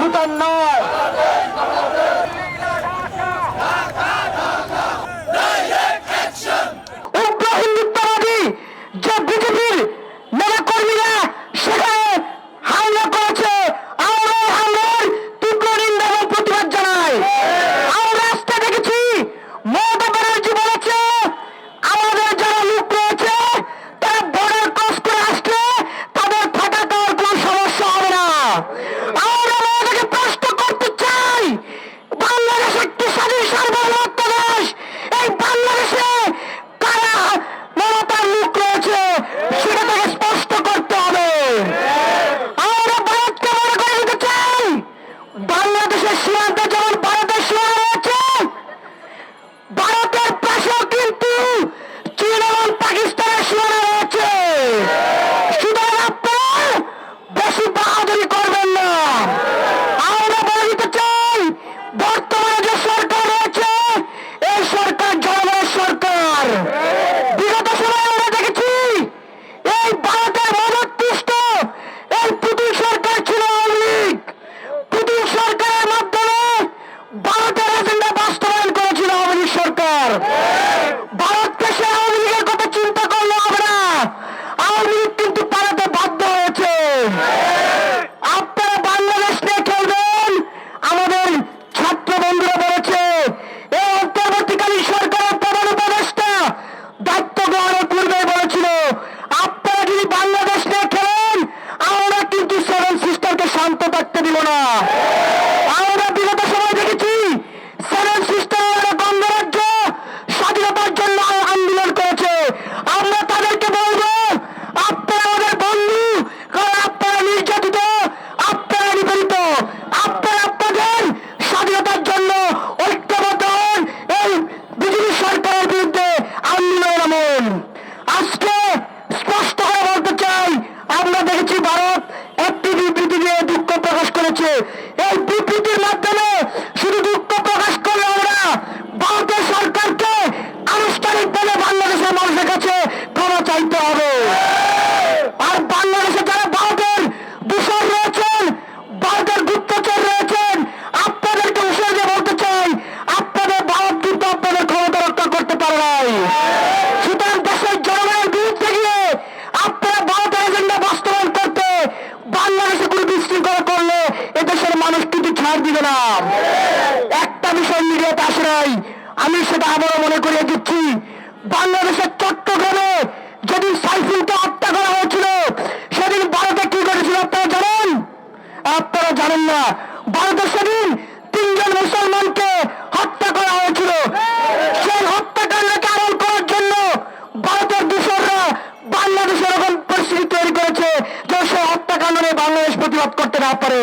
Prabhu Tanar. দিব না দিবে না। একটা মিশন মিডিয়া পাশে নাই। আমি সেটা আবারও মনে করিয়ে দিচ্ছি। বাংলাদেশের চট্টগ্রামে যেদিন সাইফুলকে হত্যা করা হয়েছিল, সেদিন ভারতে কি করেছিল আপনারা জানেন? আপনারা জানেন না। ভারতে সেদিন তিনজন মুসলমানকে হত্যা করা হয়েছিল। সেই হত্যাকাণ্ডকে আমল করার জন্য ভারতের দূষণরা বাংলাদেশে এরকম পরিস্থিতি তৈরি করেছে যে সে হত্যাকাণ্ড নিয়ে বাংলাদেশ প্রতিবাদ করতে না পারে।